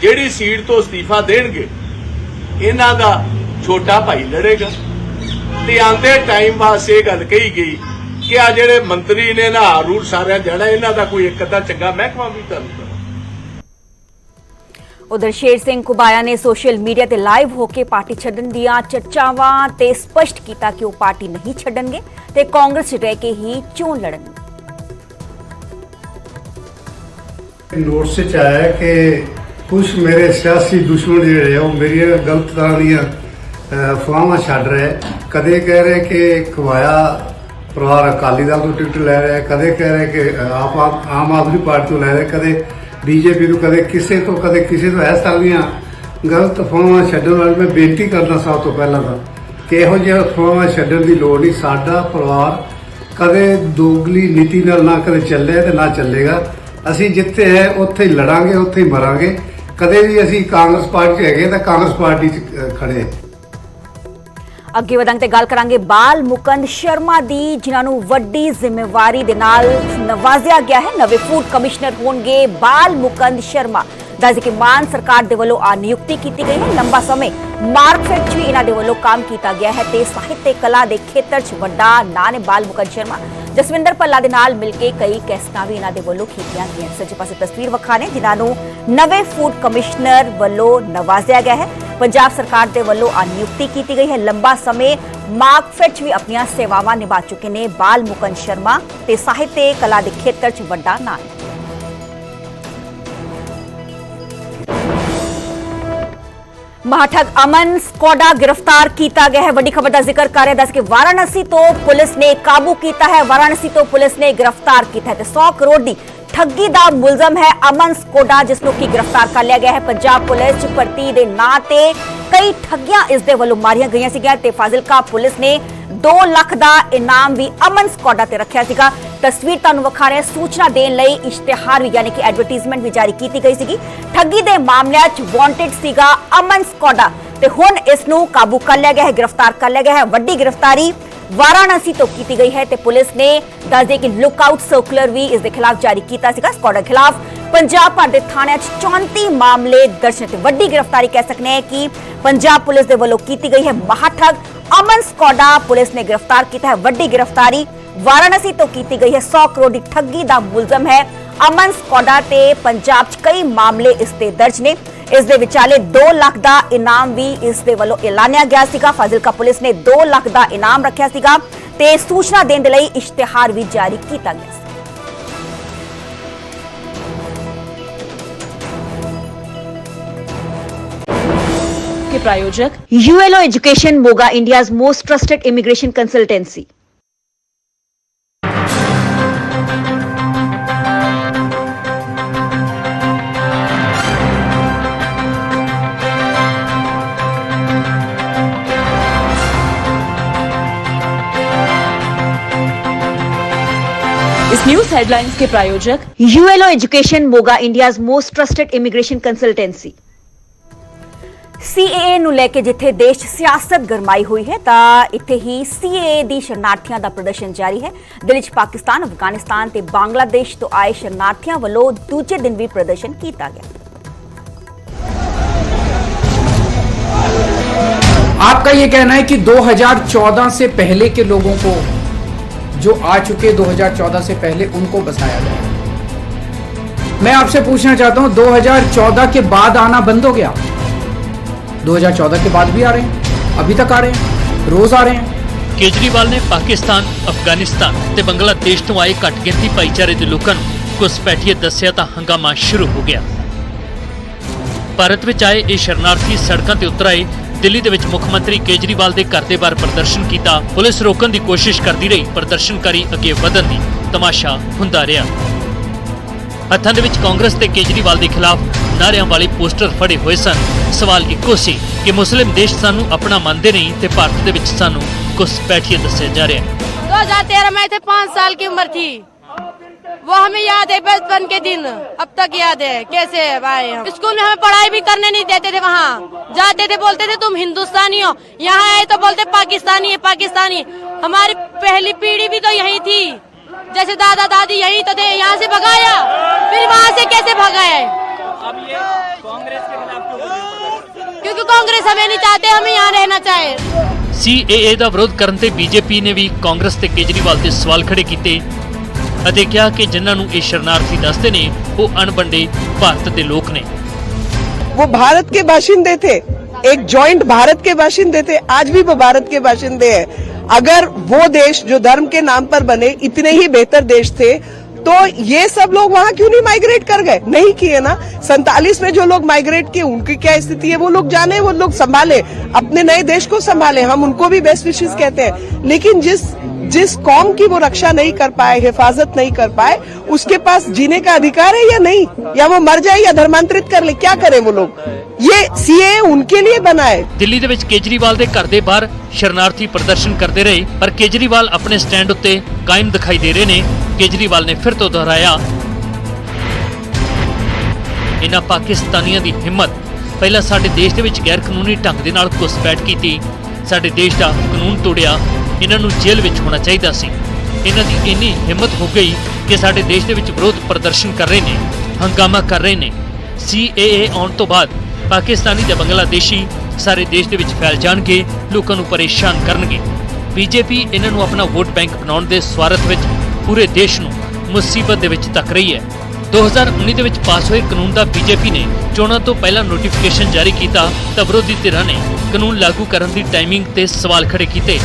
S9: ਜਿਹੜੀ ਸੀਟ ਤੋਂ ਅਸਤੀਫਾ ਦੇਣਗੇ, ਇਹਨਾਂ ਦਾ ਛੋਟਾ ਭਾਈ ਲੜੇਗਾ। ਤੇ ਆਂਦੇ ਟਾਈਮ ਵਾਸਤੇ ਇਹ ਗੱਲ ਕਹੀ ਗਈ ਕਿ ਆ ਜਿਹੜੇ ਮੰਤਰੀ ਨੇ ਨਾ ਰੂਲ ਸਾਰਿਆਂ ਜਾਣਾ ਇਹਨਾਂ ਦਾ ਕੋਈ ਇੱਕ ਅੱਧਾ ਚੰਗਾ ਮਹਿਕਮਾ ਵੀ ਤੁਹਾਨੂੰ
S1: ਉਧਰ ਸ਼ੇਰ ਸਿੰਘ ਕੁਬਾਇਆ ਨੇ ਸੋਸ਼ਲ ਮੀਡੀਆ ਤੇ ਲਾਈਵ ਹੋ ਕੇ ਪਾਰਟੀ ਛੱਡਣ ਦੀਆਂ ਚਰਚਾਵਾਂ ਤੇ ਸਪਸ਼ਟ ਕੀਤਾ ਕਿ ਉਹ ਪਾਰਟੀ ਨਹੀਂ ਛੱਡਣਗੇ ਤੇ ਕਾਂਗਰਸ 'ਚ ਰਹਿ ਕੇ ਹੀ ਚੋਣ ਲੜਨਗੇ।
S11: ਨੋਟਿਸ ਚ ਆਇਆ ਕਿ ਕੁਝ ਮੇਰੇ ਸਿਆਸੀ ਦੁਸ਼ਮਣ ਜਿਹੜੇ ਆ ਉਹ ਮੇਰੀਆਂ ਗਲਤ ਤਰ੍ਹਾਂ ਦੀਆਂ ਛੱਡ ਰਹੇ ਕਦੇ ਕਹਿ ਰਹੇ ਕਿ ਖਵਾਇਆ ਪਰਿਵਾਰ ਅਕਾਲੀ ਦਲ ਤੋਂ ਟਿਕਟ ਲੈ ਰਿਹਾ ਕਦੇ ਕਹਿ ਰਹੇ ਕਿ ਆਪ ਆਮ ਆਦਮੀ ਪਾਰਟੀ ਤੋਂ ਲੈ ਰਿਹਾ ਕਦੇ ਬੀਜੇਪੀ ਤੋਂ ਕਦੇ ਕਿਸੇ ਤੋਂ ਕਦੇ ਕਿਸੇ ਤੋਂ ਇਸ ਤਰ੍ਹਾਂ ਦੀਆਂ ਗਲਤ ਅਫਵਾਹਾਂ ਛੱਡਣ ਵਾਲੀ ਮੈਂ ਬੇਨਤੀ ਕਰਦਾ ਸਭ ਤੋਂ ਪਹਿਲਾਂ ਤਾਂ ਕਿ ਇਹੋ ਜਿਹੀਆਂ ਅਫਵਾਹਾਂ ਛੱਡਣ ਦੀ ਲੋੜ ਨਹੀਂ। ਸਾਡਾ ਪਰਿਵਾਰ ਕਦੇ ਦੋਗਲੀ ਨੀਤੀ ਨਾਲ ਨਾ ਕਦੇ ਚੱਲਿਆ ਤੇ ਨਾ ਚੱਲੇਗਾ। ਅਸੀਂ ਜਿੱਥੇ ਹੈ ਉੱਥੇ ਹੀ ਲੜਾਂਗੇ ਉੱਥੇ ਹੀ ਮਰਾਂਗੇ। ਕਦੇ ਵੀ ਅਸੀਂ ਕਾਂਗਰਸ ਪਾਰਟੀ 'ਚ ਹੈਗੇ ਤਾਂ ਕਾਂਗਰਸ ਪਾਰਟੀ 'ਚ ਅ, ਖੜੇ।
S1: ਅੱਗੇ ਵਧਾਂਗੇ ਤੇ ਗੱਲ ਕਰਾਂਗੇ ਬਾਲ ਮੁਕੰਦ ਸ਼ਰਮਾ ਦੀ, ਜਿਨ੍ਹਾਂ ਨੂੰ ਵੱਡੀ ਜ਼ਿੰਮੇਵਾਰੀ ਦੇ ਨਾਲ ਨਵਾਜ਼ਿਆ ਗਿਆ ਹੈ। ਨਵੇਂ ਫੂਡ ਕਮਿਸ਼ਨਰ ਹੋਣਗੇ ਬਾਲ ਮੁਕੰਦ ਸ਼ਰਮਾ। ਦੱਸਦੇ ਕਿ ਮਾਨ ਸਰਕਾਰ ਦੇ ਵੱਲੋਂ ਆ ਨਿਯੁਕਤੀ ਕੀਤੀ ਗਈ ਹੈ। ਲੰਬਾ ਸਮੇਂ ਮਾਰਕਫੈਟ 'ਚ ਵੀ ਇਹਨਾਂ ਦੇ ਵੱਲੋਂ ਕੰਮ ਕੀਤਾ ਗਿਆ ਹੈ। ਤੇ ਸਾਹਿਤ ਤੇ ਕਲਾ ਦੇ ਖੇਤਰ 'ਚ ਵੱਡਾ ਨਾਂ ਨੇ ਬਾਲ ਮੁਕੰਦ ਸ਼ਰਮਾ। ਜਸਵਿੰਦਰ ਭੱਲਾ ਦੇ ਨਾਲ ਮਿਲ ਕੇ ਕਈ ਕੈਸਟਾਂ ਵੀ ਇਹਨਾਂ ਦੇ ਵੱਲੋਂ ਕੀਤੀਆਂ ਗਈਆਂ ਸੱਜੇ ਪਾਸੇ ਤਸਵੀਰ ਵਿਖਾ ਨੇ ਜਿਨ੍ਹਾਂ ਨੂੰ ਨਵੇਂ ਫੂਡ ਕਮਿਸ਼ਨਰ ਵੱਲੋਂ ਨਵਾਜ਼ਿਆ ਗਿਆ ਹੈ। ਪੰਜਾਬ ਸਰਕਾਰ ਦੇ ਵੱਲੋਂ ਆ ਨਿਯੁਕਤੀ ਕੀਤੀ ਗਈ ਹੈ। ਲੰਬਾ ਸਮੇਂ ਮਾਰਕਫੈਟ 'ਚ ਵੀ ਆਪਣੀਆਂ ਸੇਵਾਵਾਂ ਨਿਭਾ ਚੁੱਕੇ ਨੇ ਬਾਲ ਮੁਕੰਦ ਸ਼ਰਮਾ ਤੇ ਸਾਹਿਤ ਤੇ ਕਲਾ ਦੇ ਖੇਤਰ 'ਚ ਵੱਡਾ ਨਾਂ ਹੈ ਮਹਾਠਗ ਅਮਨ ਸਕੋਡਾ ਗ੍ਰਿਫਤਾਰ ਕੀਤਾ ਗਿਆ ਹੈ। ਵੱਡੀ ਖਬਰ ਦਾ ਜ਼ਿਕਰ ਕਰ ਰਿਹਾ ਦੱਸ ਕਿ ਵਾਰਾਣਸੀ ਤੋਂ ਪੁਲਿਸ ਨੇ ਕਾਬੂ ਕੀਤਾ ਹੈ। ਵਾਰਾਣਸੀ ਤੋਂ ਪੁਲਿਸ ਨੇ ਗ੍ਰਿਫਤਾਰ ਕੀਤਾ ਹੈ ਤੇ 100 ਕਰੋੜ ਦੀ ਠੱਗੀ ਦਾ ਮੁਲਜ਼ਮ ਹੈ ਅਮਨ ਸਕੋਡਾ, ਜਿਸ ਨੂੰ ਕੀ ਗ੍ਰਿਫਤਾਰ ਕਰ ਲਿਆ ਗਿਆ ਹੈ। ਪੰਜਾਬ ਪੁਲਿਸ ਚ ਭਰਤੀ ਦੇ ਨਾਂ ਤੇ ਕਈ ਠੱਗੀਆਂ ਇਸ ਦੇ ਵੱਲੋਂ ਮਾਰੀਆਂ ਗਈਆਂ ਸੀਗੀਆਂ ਤੇ ਫਾਜ਼ਿਲਕਾ ਪੁਲਿਸ ਨੇ 2 ਲੱਖ ਦਾ ਇਨਾਮ ਵੀ ਅਮਨ ਸਕੋਡਾ ਤੇ ਰੱਖਿਆ ਸੀਗਾ। ਤਸਵੀਰ ਤੁਹਾਨੂੰ ਵਿਖਾ ਰਹੇ, ਸੂਚਨਾ ਦੇਣ ਲਈ ਇਸ਼ਤਿਹਾਰ ਵੀ ਯਾਨੀ ਕਿ ਐਡਵਰਟਾਈਜ਼ਮੈਂਟ ਵੀ ਜਾਰੀ ਕੀਤੀ ਗਈ ਸੀਗੀ। ਠੱਗੀ ਦੇ ਮਾਮਲਿਆਂ 'ਚ ਵਾਂਟਡ ਸੀਗਾ ਅਮਨ ਸਕੋਡਾ ਤੇ ਹੁਣ ਇਸ ਨੂੰ ਕਾਬੂ ਕਰ ਲਿਆ ਗਿਆ ਹੈ, ਗ੍ਰਿਫਤਾਰ ਕਰ ਲਿਆ ਗਿਆ ਹੈ। ਵੱਡੀ ਗ੍ਰਿਫਤਾਰੀ ਵਾਰਾਣਸੀ ਤੋਂ ਕੀਤੀ ਗਈ ਹੈ ਤੇ ਪੁਲਿਸ ਨੇ ਦੱਸਦੇ ਕਿ ਲੁੱਕਆਊਟ ਸਰਕੂਲਰ ਵੀ ਇਸ ਦੇ ਖਿਲਾਫ ਜਾਰੀ ਕੀਤਾ ਸੀਗਾ ਸਕੋਡਾ ਖਿਲਾਫ ਪੰਜਾਬ ਭਰ ਦੇ ਥਾਣਿਆਂ 'ਚ 34 ਮਾਮਲੇ ਦਰਜ ਤੇ ਵੱਡੀ ਗ੍ਰਿਫਤਾਰੀ ਕਹਿ ਸਕਨੇ ਹਾਂ ਕਿ ਪੰਜਾਬ ਪੁਲਿਸ ਦੇ ਵੱਲੋਂ ਕੀਤੀ ਗਈ ਹੈ ਮਹਾਠਗ ਅਮਨ ਸਕੋਡਾ ਪੁਲਿਸ ਨੇ ਗ੍ਰਿਫਤਾਰ ਕੀਤਾ ਹੈ ਵੱਡੀ ਗ੍ਰਿਫਤਾਰੀ ਵਾਰਾਣਸੀ ਤੋਂ ਕੀਤੀ ਗਈ ਹੈ 100 ਕਰੋੜ ਦੀ ਠੱਗੀ ਦਾ ਮੁਲਜ਼ਮ ਹੈ ਅਮਨ ਸਕੋਡਾ ਤੇ ਪੰਜਾਬ 'ਚ ਕਈ ਮਾਮਲੇ ਇਸ ਤੇ ਦਰਜ ਨੇ ਇਸ ਦੇ ਵਿਚਾਲੇ 2 ਲੱਖ ਦਾ ਇਨਾਮ ਵੀ ਇਸ ਦੇ ਵੱਲੋਂ ਐਲਾਨਿਆ ਗਿਆ ਸੀਗਾ ਫਾਜ਼ਿਲਕਾ ਪੁਲਿਸ ਨੇ 2 ਲੱਖ ਦਾ ਇਨਾਮ ਰੱਖਿਆ ਸੀਗਾ ਤੇ ਸੂਚਨਾ ਦੇਣ ਦੇ ਲਈ ਇਸ਼ਤਿਹਾਰ ਵੀ ਜਾਰੀ ਕੀਤਾ ਗਿਆ ਸੀ
S2: के प्रायोजक
S1: ULO Education Moga India's most trusted immigration consultancy.
S2: News headlines के प्रायोजक
S1: ULO Education Moga India's most trusted immigration consultancy. CAA ਨੂੰ ਲੈ ਕੇ ਜਿੱਥੇ ਦੇਸ਼ 'ਚ ਸਿਆਸਤ ਗਰਮਾਈ ਹੋਈ ਹੈ ਤਾਂ ਇੱਥੇ ਹੀ CAA ਦੀ ਸ਼ਰਨਾਰਥੀਆਂ ਦਾ ਪ੍ਰਦਰਸ਼ਨ ਜਾਰੀ ਹੈ ਦਿੱਲੀ 'ਚ ਪਾਕਿਸਤਾਨ ਅਫਗਾਨਿਸਤਾਨ ਤੇ ਬੰਗਲਾਦੇਸ਼ ਤੋਂ ਆਏ ਸ਼ਰਨਾਰਥੀਆਂ ਵੱਲੋਂ ਦੂਜੇ ਦਿਨ ਵੀ ਪ੍ਰਦਰਸ਼ਨ ਕੀਤਾ ਗਿਆ
S12: आपका ये कहना है कि 2014 से पहले के लोगों को जो आ चुके 2014 से पहले उनको बसाया जाए मैं आपसे पूछना चाहता हूं 2014 के बाद आना बंद हो गया 2014 के बाद भी आ रहे हैं अभी तक आ रहे हैं रोज आ रहे हैं
S13: ਕੇਜਰੀਵਾਲ ਨੇ ਪਾਕਿਸਤਾਨ, ਅਫਗਾਨਿਸਤਾਨ ਤੇ ਬੰਗਲਾਦੇਸ਼ ਤੋਂ ਆਏ ਘੱਟ ਗਿਣਤੀ ਭਾਈਚਾਰੇ ਦੇ ਲੋਕਾਂ ਨੂੰ ਘੁਸਪੈਠੀਏ ਦੱਸਿਆ ਤਾਂ ਹੰਗਾਮਾ ਸ਼ੁਰੂ ਹੋ ਗਿਆ। ਭਾਰਤ ਵਿੱਚ ਆਏ ਇਹ ਸ਼ਰਨਾਰਥੀ ਸੜਕਾਂ ਤੇ ਉਤਰ ਆਏ ਦਿੱਲੀ ਦੇ ਵਿੱਚ ਮੁੱਖ ਮੰਤਰੀ ਕੇਜਰੀਵਾਲ ਦੇ ਘਰ ਦੇ ਬਾਹਰ ਪ੍ਰਦਰਸ਼ਨ ਕੀਤਾ ਪੁਲਿਸ ਰੋਕਣ ਦੀ ਕੋਸ਼ਿਸ਼ ਕਰਦੀ ਰਹੀ ਪ੍ਰਦਰਸ਼ਨਕਾਰੀ ਅੱਗੇ ਵਧਣ ਦੀ ਤਮਾਸ਼ਾ ਹੁੰਦਾ ਰਿਹਾ ਹੱਥਾਂ ਦੇ ਵਿੱਚ ਕਾਂਗਰਸ ਤੇ ਕੇਜਰੀਵਾਲ ਦੇ ਖਿਲਾਫ ਨਾਅਰਿਆਂ ਵਾਲੇ ਪੋਸਟਰ ਫੜੇ ਹੋਏ ਸਨ ਸਵਾਲ ਇੱਕੋ ਸੀ ਕਿ ਮੁਸਲਿਮ ਦੇਸ਼ ਸਾਨੂੰ ਆਪਣਾ ਮੰਨਦੇ ਨਹੀਂ ਤੇ ਭਾਰਤ ਦੇ ਵਿੱਚ ਸਾਨੂੰ ਘੁਸਪੈਠੀਏ ਦੱਸਿਆ ਜਾ ਰਿਹਾ ਹੈ
S14: 2013 में थे पाँच साल की उम्र थी वो हमें याद है बचपन के दिन अब तक याद है कैसे आए हम स्कूल में हमें पढ़ाई भी करने नहीं देते थे वहाँ जाते थे बोलते थे तुम हिंदुस्तानी हो यहाँ आए तो बोलते पाकिस्तानी है पाकिस्तानी हमारी पहली पीढ़ी भी तो यही थी जैसे दादा दादी यही तो थे यहाँ से भगाया फिर वहाँ से कैसे भगाए क्योंकि कांग्रेस हमें नहीं चाहते हमें यहाँ रहना चाहे
S13: ਸੀਏਏ ਦਾ ਵਿਰੋਧ ਕਰਨ ਤੇ ਬੀਜੇਪੀ ਨੇ ਵੀ ਕਾਂਗਰਸ ਤੇ ਕੇਜਰੀਵਾਲ ਤੇ ਸਵਾਲ ਖੜੇ ਕੀਤੇ ਅਤੇ ਕਿਹਾ ਕਿ ਜਿਨ੍ਹਾਂ ਨੂੰ ਇਹ ਸ਼ਰਨਾਰਥੀ ਦੱਸਦੇ ਨੇ ਉਹ ਅਣਬੰਡੇ ਭਾਰਤ ਦੇ ਲੋਕ ਨੇ
S15: वो भारत के बाशिंदे थे एक जॉइंट भारत के बाशिंदे थे आज भी वो भारत के बाशिंदे हैं अगर वो देश जो धर्म के नाम पर बने इतने ही बेहतर देश थे तो ये सब लोग वहाँ क्यों नहीं माइग्रेट कर गए नहीं किए ना सैतालीस में जो लोग माइग्रेट किए उनकी क्या स्थिति है वो लोग जाने वो लोग संभाले अपने नए देश को संभाले हम उनको भी बेस्ट विशेष कहते हैं लेकिन जिस जिस कौम की वो रक्षा नहीं कर पाए हिफाजत नहीं कर पाए उसके पास जीने का अधिकार है या नहीं या वो मर जाए या धर्मांतरित कर ले क्या करें वो लोग ये सीए उनके लिए बना है
S13: ਦਿੱਲੀ ਦੇ ਵਿੱਚ ਕੇਜਰੀਵਾਲ ਦੇ ਘਰ ਦੇ ਬਾਹਰ ਸ਼ਰਨਾਰਥੀ ਪ੍ਰਦਰਸ਼ਨ ਕਰਦੇ ਰਹੇ ਪਰ ਕੇਜਰੀਵਾਲ ਆਪਣੇ ਸਟੈਂਡ ਉੱਤੇ ਕਾਇਮ ਦਿਖਾਈ ਦੇ ਰਹੇ ਨੇ ਕੇਜਰੀਵਾਲ ਨੇ ਫਿਰ ਤੋਂ ਦੁਹਰਾਇਆ ਇਹਨਾਂ ਪਾਕਿਸਤਾਨੀਆਂ ਦੀ ਹਿੰਮਤ ਪਹਿਲਾਂ ਸਾਡੇ ਦੇਸ਼ ਦੇ ਵਿੱਚ ਗੈਰ ਕਾਨੂੰਨੀ ਢੰਗ ਦੇ ਨਾਲ ਘੁਸਪੈਠ ਕੀਤੀ ਸਾਡੇ ਦੇਸ਼ ਦਾ ਕਾਨੂੰਨ ਤੋੜਿਆ ਇਹਨਾਂ ਨੂੰ ਜੇਲ੍ਹ ਵਿੱਚ ਹੋਣਾ ਚਾਹੀਦਾ ਸੀ। ਇਹਨਾਂ ਦੀ ਇੰਨੀ ਹਿੰਮਤ ਹੋ ਗਈ ਕਿ ਸਾਡੇ ਦੇਸ਼ ਦੇ ਵਿੱਚ ਵਿਰੋਧ ਪ੍ਰਦਰਸ਼ਨ ਕਰ ਰਹੇ ਨੇ, ਹੰਗਾਮਾ ਕਰ ਰਹੇ ਨੇ। ਸੀਏਏ ਆਉਣ ਤੋਂ ਬਾਅਦ ਪਾਕਿਸਤਾਨੀ ਤੇ ਬੰਗਲਾਦੇਸ਼ੀ ਸਾਰੇ ਦੇਸ਼ ਦੇ ਵਿੱਚ ਫੈਲ ਜਾਣਗੇ, ਲੋਕਾਂ ਨੂੰ ਪਰੇਸ਼ਾਨ ਕਰਨਗੇ। ਬੀਜੇਪੀ ਇਹਨਾਂ ਨੂੰ ਆਪਣਾ ਵੋਟ ਬੈਂਕ ਬਣਾਉਣ ਦੇ ਸਵਾਰਥ ਵਿੱਚ ਪੂਰੇ ਦੇਸ਼ ਨੂੰ ਮੁਸੀਬਤ ਦੇ ਵਿੱਚ ਤੱਕ ਰਹੀ ਹੈ। 2019 ਦੇ ਵਿੱਚ ਪਾਸ ਹੋਏ ਕਾਨੂੰਨ ਦਾ ਬੀਜੇਪੀ ਨੇ ਚੋਣਾਂ ਤੋਂ ਪਹਿਲਾਂ ਨੋਟੀਫਿਕੇਸ਼ਨ ਜਾਰੀ ਕੀਤਾ ਤਾਂ ਵਿਰੋਧੀ ਧਿਰਾਂ ਨੇ ਕਾਨੂੰਨ ਲਾਗੂ ਕਰਨ ਦੀ ਟਾਈਮਿੰਗ ਤੇ ਸਵਾਲ ਖੜੇ ਕੀਤੇ।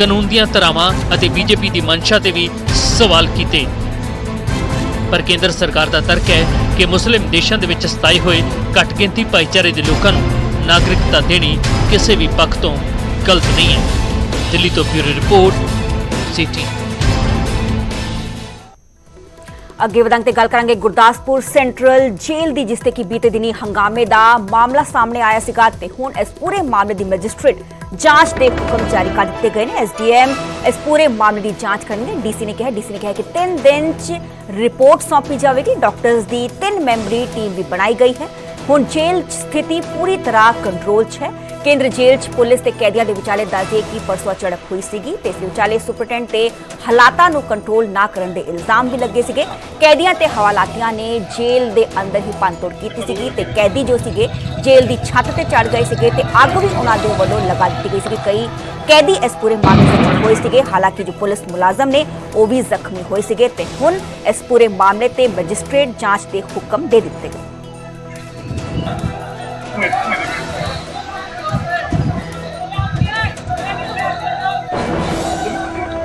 S13: ਕਾਨੂੰਨ ਦੀਆਂ ਧਾਰਾਵਾਂ ਅਤੇ ਬੀਜੇਪੀ ਦੀ ਮਨਸ਼ਾ ਤੇ ਵੀ ਸਵਾਲ ਕੀਤੇ। ਪਰ ਕੇਂਦਰ ਸਰਕਾਰ ਦਾ ਤਰਕ ਹੈ ਕਿ ਮੁਸਲਿਮ ਦੇਸ਼ਾਂ ਦੇ ਵਿੱਚ ਸਤਾਏ ਹੋਏ ਘੱਟ ਗਿਣਤੀ ਭਾਈਚਾਰੇ ਦੇ ਲੋਕਾਂ ਨੂੰ ਨਾਗਰਿਕਤਾ ਦੇਣੀ ਕਿਸੇ ਵੀ ਪੱਖ ਤੋਂ ਗਲਤ ਨਹੀਂ ਹੈ। ਦਿੱਲੀ ਤੋਂ ਬਿਊਰੋ ਰਿਪੋਰਟ, ਸਿਟੀ।
S1: ਅੱਗੇ ਵਧਾਂਗੇ ਤੇ ਗੱਲ ਕਰਾਂਗੇ ਗੁਰਦਾਸਪੁਰ ਸੈਂਟਰਲ ਜੇਲ੍ਹ ਦੀ, ਜਿਸ ਤੇ ਕਿ ਬੀਤੇ ਦਿਨੀ ਹੰਗਾਮੇ ਦਾ ਮਾਮਲਾ ਸਾਹਮਣੇ ਆਇਆ ਸੀਗਾ ਤੇ ਹੁਣ ਇਸ ਪੂਰੇ ਮਾਮਲੇ ਦੀ ਮੈਜਿਸਟ੍ਰੇਟ ਜਾਂਚ ਦੇ ਹੁਕਮ ਜਾਰੀ ਕਰ ਦਿੱਤੇ ਗਏ ਨੇ। ਐਸਡੀਐਮ ਇਸ ਪੂਰੇ ਮਾਮਲੇ ਦੀ ਜਾਂਚ ਕਰਨਗੇ। ਡੀਸੀ ਨੇ ਕਿਹਾ, ਡੀਸੀ ਨੇ ਕਿਹਾ ਕਿ 3 ਦਿਨ 'ਚ ਰਿਪੋਰਟ ਸੌਂਪੀ ਜਾਵੇਗੀ। ਡਾਕਟਰਸ ਦੀ 3 ਮੈਂਬਰੀ ਟੀਮ ਵੀ ਬਣਾਈ ਗਈ ਹੈ। ਹੁਣ ਜੇਲ੍ਹ ਸਥਿਤੀ ਪੂਰੀ ਤਰ੍ਹਾਂ ਕੰਟਰੋਲ 'ਚ ਹੈ। ਕੇਂਦਰ ਜੇਲ੍ਹ 'ਚ ਪੁਲਿਸ ਤੇ ਕੈਦੀਆਂ ਦੇ ਵਿਚਾਲੇ ਦੱਸਦੇ ਕਿ ਪਰਸੋਂ ਝੜਪ ਹੋਈ ਸੀਗੀ ਤੇ ਇਸ ਵਿਚਾਲੇ ਸੁਪਰਟੈਂਟ ਤੇ ਹਾਲਾਤਾਂ ਨੂੰ ਕੰਟਰੋਲ ਨਾ ਕਰਨ ਦੇ ਇਲਜ਼ਾਮ ਵੀ ਲੱਗੇ ਸੀਗੇ। ਕੈਦੀਆਂ ਤੇ ਹਵਾਲਾਤੀਆਂ ਨੇ ਜੇਲ੍ਹ ਦੇ ਅੰਦਰ ਹੀ ਪੰਤੋੜ ਕੀਤੀ ਸੀਗੀ ਤੇ ਕੈਦੀ ਜੋ ਸੀਗੇ, ਜੇਲ੍ਹ ਦੀ ਛੱਤ ਤੇ ਚੜ ਗਏ ਸੀਗੇ ਤੇ ਅੱਗ ਵੀ ਉਹਨਾਂ ਦੇ ਵੱਲੋਂ ਲਗਾ ਦਿੱਤੀ ਗਈ ਸੀਗੀ। ਕਈ ਕੈਦੀ ਇਸ ਪੂਰੇ ਮਾਮਲੇ ਵਿੱਚ ਹੋਏ ਸੀਗੇ, ਹਾਲਾਂਕਿ ਜੋ ਪੁਲਿਸ ਮੁਲਾਜ਼ਮ ਨੇ, ਉਹ ਵੀ ਜ਼ਖਮੀ ਹੋਏ ਸੀਗੇ ਤੇ ਹੁਣ ਇਸ ਪੂਰੇ ਮਾਮਲੇ ਤੇ ਮੈਜਿਸਟ੍ਰੇਟ ਜਾਂਚ ਦੇ ਹੁਕਮ ਦੇ ਦਿੱਤੇ ਗਏ।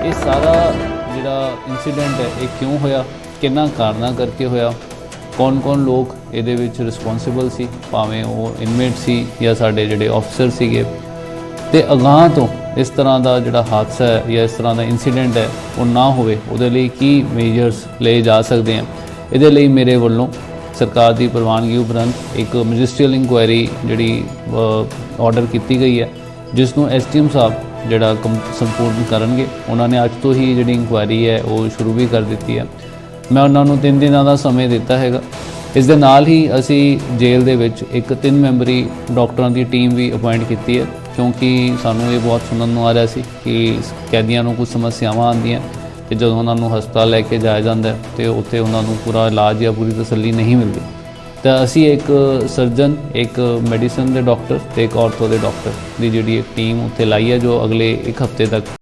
S16: ਇਹ ਸਾਰਾ ਜਿਹੜਾ ਇਨਸੀਡੈਂਟ ਹੈ, ਇਹ ਕਿਉਂ ਹੋਇਆ? ਕਿੰਨਾ ਕਾਰਨਾਂ ਕਰਕੇ ਹੋਇਆ? ਕੌਣ-ਕੌਣ ਲੋਕ ਇਹਦੇ ਵਿੱਚ ਰਿਸਪੌਂਸਿਬਲ ਸੀ? ਭਾਵੇਂ ਉਹ ਇਨਮੇਟ ਸੀ ਜਾਂ ਸਾਡੇ ਜਿਹੜੇ ਆਫੀਸਰ ਸੀਗੇ। ਤੇ ਅਗਾਂਹ ਤੋਂ ਇਸ ਤਰ੍ਹਾਂ ਦਾ ਜਿਹੜਾ ਹਾਦਸਾ ਹੈ ਜਾਂ ਇਸ ਤਰ੍ਹਾਂ ਦਾ ਇਨਸੀਡੈਂਟ ਹੈ, ਉਹ ਨਾ ਹੋਵੇ, ਉਹਦੇ ਲਈ ਕੀ ਮੇਜਰਸ ਲਏ ਜਾ ਸਕਦੇ ਹਨ? ਇਹਦੇ ਲਈ ਮੇਰੇ ਵੱਲੋਂ ਸਰਕਾਰ ਦੀ ਪ੍ਰਵਾਨਗੀ ਉਪਰੰਤ ਇੱਕ ਮੈਜਿਸਟਰੀਅਲ ਇਨਕੁਆਇਰੀ ਜਿਹੜੀ ਆਰਡਰ ਕੀਤੀ ਗਈ ਹੈ, ਜਿਸ ਨੂੰ ਐਸਟੀਐਮ ਸਾਹਿਬ ਜਿਹੜਾ ਕੰਮ ਸੰਪੂਰਨ ਕਰਨਗੇ। ਉਹਨਾਂ ਨੇ ਅੱਜ ਤੋਂ ਹੀ ਜਿਹੜੀ ਇਨਕੁਆਇਰੀ ਹੈ, ਉਹ ਸ਼ੁਰੂ ਵੀ ਕਰ ਦਿੱਤੀ ਹੈ। ਮੈਂ ਉਹਨਾਂ ਨੂੰ 3 ਦਿਨਾਂ ਦਾ ਸਮੇਂ ਦਿੱਤਾ ਹੈਗਾ। ਇਸ ਦੇ ਨਾਲ ਹੀ ਅਸੀਂ ਜੇਲ੍ਹ ਦੇ ਵਿੱਚ ਇੱਕ ਤਿੰਨ ਮੈਂਬਰੀ ਡਾਕਟਰਾਂ ਦੀ ਟੀਮ ਵੀ ਅਪਾਇੰਟ ਕੀਤੀ ਹੈ, ਕਿਉਂਕਿ ਸਾਨੂੰ ਇਹ ਬਹੁਤ ਸੁਣਨ ਨੂੰ ਆ ਰਿਹਾ ਸੀ ਕਿ ਕੈਦੀਆਂ ਨੂੰ ਕੁਝ ਸਮੱਸਿਆਵਾਂ ਆਉਂਦੀਆਂ ਤੇ ਜਦੋਂ ਉਹਨਾਂ ਨੂੰ ਹਸਪਤਾਲ ਲੈ ਕੇ ਜਾਇਆ ਜਾਂਦਾ ਹੈ, ਤੇ ਉੱਥੇ ਉਹਨਾਂ ਨੂੰ ਪੂਰਾ ਇਲਾਜ ਜਾਂ ਪੂਰੀ ਤਸੱਲੀ ਨਹੀਂ ਮਿਲਦੀ। ਤਾਂ ਅਸੀਂ ਇੱਕ ਸਰਜਨ ਇੱਕ ਮੈਡੀਸਨ ਦੇ ਡਾਕਟਰ ਤੇ ਇੱਕ ਆਰਥੋ ਦੇ ਡਾਕਟਰ ਦੀ ਜਿਹੜੀ ਇੱਕ ਟੀਮ ਉੱਥੇ ਲਾਈ ਹੈ, ਜੋ ਅਗਲੇ ਇੱਕ ਹਫ਼ਤੇ ਤੱਕ